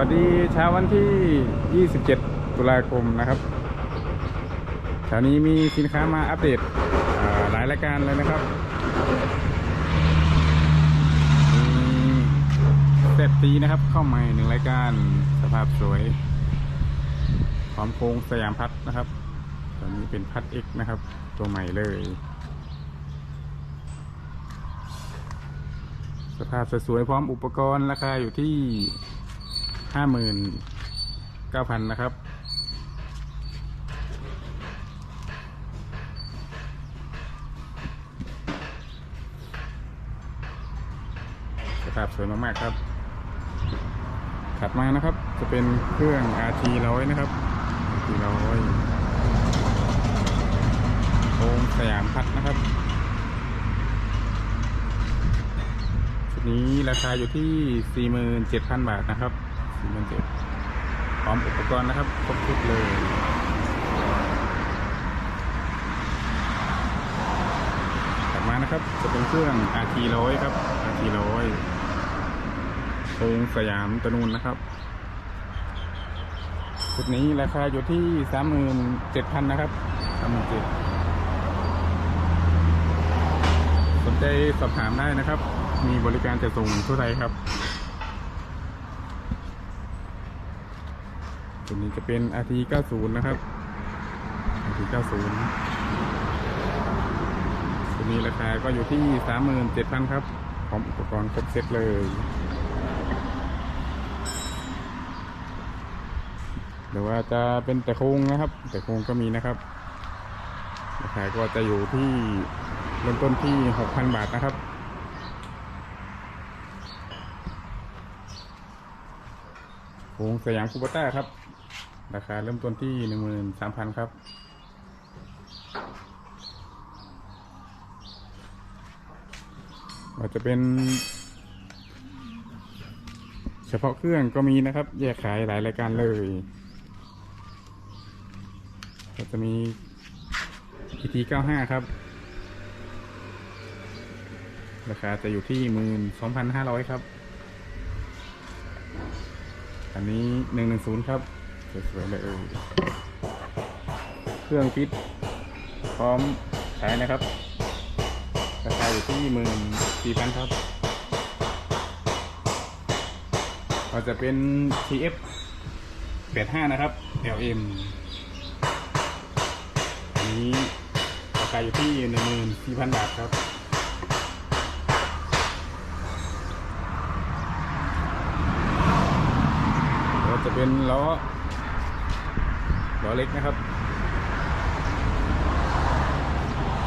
วัสดีเช้าวันที่ 27 ตุลาคมนะครับเช้านี้มีสินค้ามาอัปเดตหลายรายการเลยนะครับมีเซตตีนะครับเข้าใหม่หนึ่งรายการสภาพสวยพร้อมโครงสยามพัดนะครับตอนนี้เป็นพัด X นะครับ ตัวใหม่เลย สภาพสวยพร้อมอุปกรณ์ราคาอยู่ที่ ห้าหมื่นเก้าพันนะครับ สภาพสวยมากๆครับ ถัดมานะครับ จะเป็นเครื่อง RT ร้อยนะครับ RT ร้อยโค้งสยามพัดนะครับชุดนี้ราคาอยู่ที่ 47,000 บาทนะครับ 47,000พร้อมอุปกรณ์นะครับครบชุดเลยถัดมานะครับจะเป็นเครื่อง RT ร้อยครับ RT ร้อยโครงสยามตะนูนนะครับชุดนี้ราคาอยู่ที่37,000นเจ็ดพันนะครับ37,000สนใจสอบถามได้นะครับ มีบริการจะส่งทั่วไทยครับ ตัวนี้จะเป็น RT 90 นะครับ RT 90ตัวนี้ราคาก็อยู่ที่ 37,000 ครับพร้อมอุปกรณ์ครบเซตเลยหรือว่าจะเป็นแต่โครงนะครับ แต่โครงก็มีนะครับ ราคาก็จะอยู่ที่เริ่มต้นที่ 6,000 บาทนะครับโครงสยามคูปต้าครับ ราคาเริ่มต้นที่13,000ครับ อาจจะเป็น เฉพาะเครื่องก็มีนะครับ แยกขายหลายรายการเลย ก็จะมี PT 95 ครับ ราคาจะอยู่ที่12,500ครับ อันนี้110ครับ สวยๆเลยเออเครื่องฟิตพร้อมใช้นะครับราคาอยู่ที่14,000ครับก็จะเป็น TF 85 นะครับ LM อันนี้ราคาอยู่ที่14,000บาทครับจะเป็นล้อ ล้อเล็กนะครับ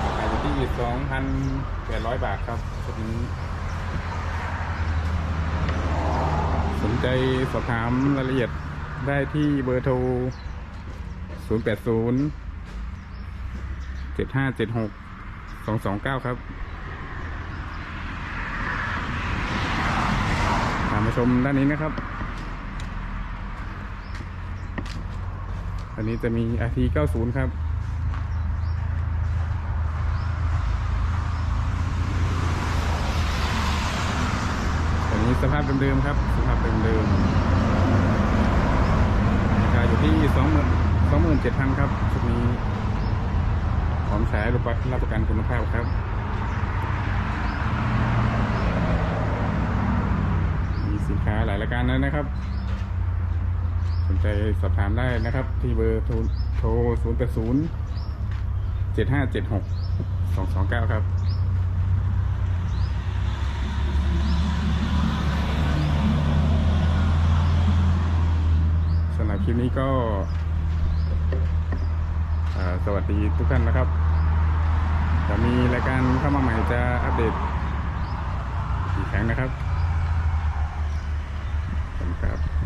ราคาอยู่ที่2,800บาทครับชุดนี้สนใจสอบถามรายละเอียดได้ที่เบอร์โทร 080 7576 229 ครับตามมาชมด้านนี้นะครับ อันนี้จะมี RT 90 ครับ อันนี้สภาพเดิมๆครับ สภาพเดิมๆราคาอยู่ที่สองหมื่นสองหมื่นเจ็ดพันครับชุดนี้พร้อมใช้รับรับประกันคุณภาพครับมีสินค้าหลายรายการแล้วนะครับ สนใจสอบถามได้นะครับ ที่เบอร์โทรโทร0 8 0 7 5 7 6 2 2 9ครับสำหรับคลิปนี้ก็สวัสดีทุกท่านนะครับจะมีรายการเข้ามาใหม่จะอัปเดตอีกครั้งนะครับขอบคุณครับ